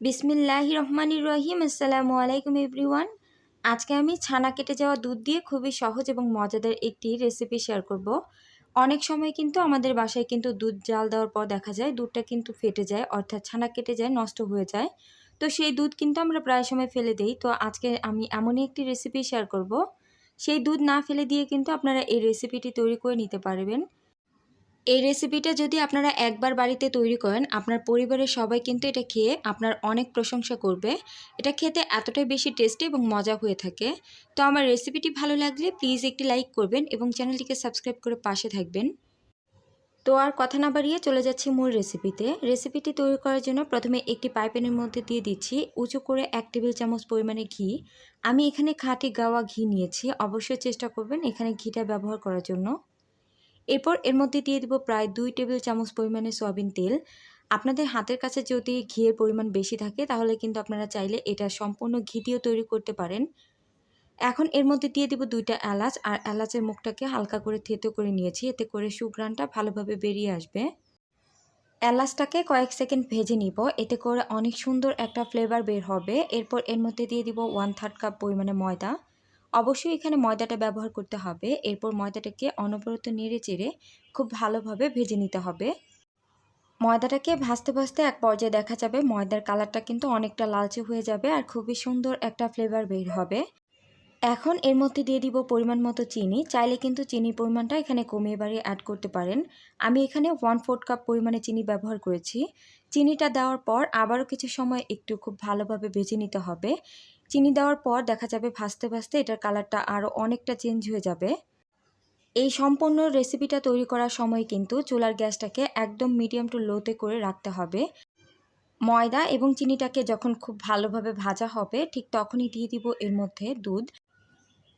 বিসমিল্লাহ রহমানির রহিম, আসসালামু আলাইকুম এভরিওয়ান। আজকে আমি ছানা কেটে যাওয়া দুধ দিয়ে খুবই সহজ এবং মজাদার একটি রেসিপি শেয়ার করব। অনেক সময় কিন্তু আমাদের বাসায় কিন্তু দুধ জাল দেওয়ার পর দেখা যায় দুধটা কিন্তু ফেটে যায়, অর্থাৎ ছানা কেটে যায়, নষ্ট হয়ে যায়। তো সেই দুধ কিন্তু আমরা প্রায় সময় ফেলে দেই। তো আজকে আমি এমনই একটি রেসিপি শেয়ার করব। সেই দুধ না ফেলে দিয়ে কিন্তু আপনারা এই রেসিপিটি তৈরি করে নিতে পারবেন। এই রেসিপিটা যদি আপনারা একবার বাড়িতে তৈরি করেন, আপনার পরিবারের সবাই কিন্তু এটা খেয়ে আপনার অনেক প্রশংসা করবে। এটা খেতে এতটাই বেশি টেস্টি এবং মজা হয়ে থাকে। তো আমার রেসিপিটি ভালো লাগলে প্লিজ একটি লাইক করবেন এবং চ্যানেলটিকে সাবস্ক্রাইব করে পাশে থাকবেন। তো আর কথা না বাড়িয়ে চলে যাচ্ছি মূল রেসিপিতে রেসিপিটি তৈরি করার জন্য প্রথমে একটি পাইপেনের মধ্যে দিয়ে দিচ্ছি উঁচু করে এক টেবিল চামচ পরিমাণে ঘি। আমি এখানে খাঁটি গাওয়া ঘি নিয়েছি। অবশ্যই চেষ্টা করবেন এখানে ঘিটা ব্যবহার করার জন্য। এরপর এর মধ্যে দিয়ে দেবো প্রায় দুই টেবিল চামচ পরিমাণে সয়াবিন তেল। আপনাদের হাতের কাছে যদি ঘিয়ের পরিমাণ বেশি থাকে, তাহলে কিন্তু আপনারা চাইলে এটা সম্পূর্ণ ঘি দিয়েও তৈরি করতে পারেন। এখন এর মধ্যে দিয়ে দেবো দুইটা এলাচ, আর এলাচের মুখটাকে হালকা করে থেতো করে নিয়েছি, এতে করে সুগ্রানটা ভালোভাবে বেরিয়ে আসবে। এলাচটাকে কয়েক সেকেন্ড ভেজে নিব, এতে করে অনেক সুন্দর একটা ফ্লেভার বের হবে। এরপর এর মধ্যে দিয়ে দিব ওয়ান থার্ড কাপ পরিমাণে ময়দা। অবশ্যই এখানে ময়দাটা ব্যবহার করতে হবে। এরপর ময়দাটাকে অনবরত নেড়ে চেড়ে খুব ভালোভাবে ভেজে নিতে হবে। ময়দাটাকে ভাজতে ভাজতে এক পর্যায়ে দেখা যাবে ময়দার কালারটা কিন্তু অনেকটা লালচে হয়ে যাবে আর খুবই সুন্দর একটা ফ্লেভার বের হবে। এখন এর মধ্যে দিয়ে দিব পরিমাণ মতো চিনি। চাইলে কিন্তু চিনির পরিমাণটা এখানে কমিয়ে বাড়িয়ে অ্যাড করতে পারেন। আমি এখানে ওয়ান ফোর্থ কাপ পরিমাণে চিনি ব্যবহার করেছি। চিনিটা দেওয়ার পর আবারও কিছু সময় একটু খুব ভালোভাবে ভেজে নিতে হবে। চিনি দেওয়ার পর দেখা যাবে ভাজতে ভাজতে এটার কালারটা আরও অনেকটা চেঞ্জ হয়ে যাবে। এই সম্পূর্ণ রেসিপিটা তৈরি করার সময় কিন্তু চুলার গ্যাসটাকে একদম মিডিয়াম টু লোতে করে রাখতে হবে। ময়দা এবং চিনিটাকে যখন খুব ভালোভাবে ভাজা হবে, ঠিক তখনই দিয়ে দিব এর মধ্যে দুধ।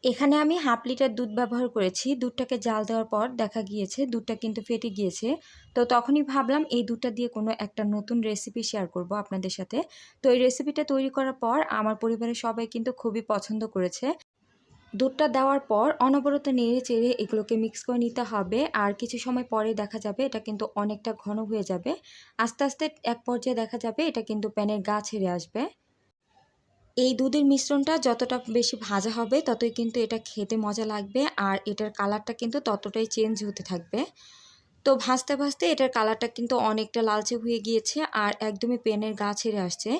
এখানে আমি হাফ লিটার দুধ ব্যবহার করেছি। দুধটাকে জাল দেওয়ার পর দেখা গিয়েছে, দুধটা কিন্তু ফেটে গিয়েছে। তো তখনই ভাবলাম এই দুধটা দিয়ে কোনো একটা নতুন রেসিপি শেয়ার করব আপনাদের সাথে। তো এই রেসিপিটা তৈরি করার পর আমার পরিবারের সবাই কিন্তু খুবই পছন্দ করেছে। দুধটা দেওয়ার পর অনবরত নেড়ে চেড়ে এগুলোকে মিক্স করে নিতে হবে। আর কিছু সময় পরে দেখা যাবে এটা কিন্তু অনেকটা ঘন হয়ে যাবে। আস্তে আস্তে এক পর্যায়ে দেখা যাবে এটা কিন্তু প্যানের গা ছেড়ে আসবে। এই দুধের মিশ্রণটা যতটা বেশি ভাজা হবে, ততই কিন্তু এটা খেতে মজা লাগবে আর এটার কালারটা কিন্তু ততটাই চেঞ্জ হতে থাকবে। তো ভাজতে ভাজতে এটার কালারটা কিন্তু অনেকটা লালচে হয়ে গিয়েছে আর একদমই পেনের গা ছেড়ে আসছে।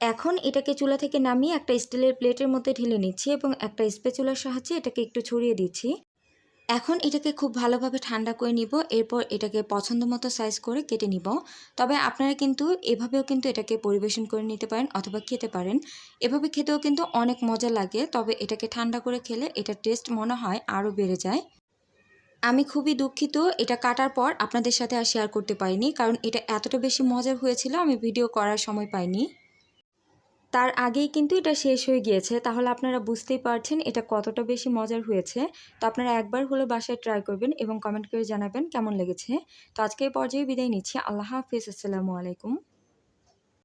এখন এটাকে চুলা থেকে নামিয়ে একটা স্টিলের প্লেটের মধ্যে ঢেলে নিচ্ছি এবং একটা স্পেচুলার সাহায্যে এটাকে একটু ছড়িয়ে দিচ্ছি। এখন এটাকে খুব ভালোভাবে ঠান্ডা করে নিব, এরপর এটাকে পছন্দ মতো সাইজ করে কেটে নিব। তবে আপনারা কিন্তু এভাবেও কিন্তু এটাকে পরিবেশন করে নিতে পারেন অথবা খেতে পারেন। এভাবে খেতেও কিন্তু অনেক মজা লাগে, তবে এটাকে ঠান্ডা করে খেলে এটা টেস্ট মনে হয় আরও বেড়ে যায়। আমি খুবই দুঃখিত, এটা কাটার পর আপনাদের সাথে আর শেয়ার করতে পারিনি, কারণ এটা এতটা বেশি মজার হয়েছিল, আমি ভিডিও করার সময় পাইনি। তার আগেই কিন্তু এটা শেষ হয়ে গিয়েছে। তাহলে আপনারা বুঝতেই পারছেন এটা কতটা বেশি মজার হয়েছে। তো আপনারা একবার হলে বাসায় ট্রাই করবেন এবং কমেন্ট করে জানাবেন কেমন লেগেছে। তো আজকে পর্যায়ে বিদায় নিচ্ছি। আল্লাহ হাফিজ। আসসালামু আলাইকুম।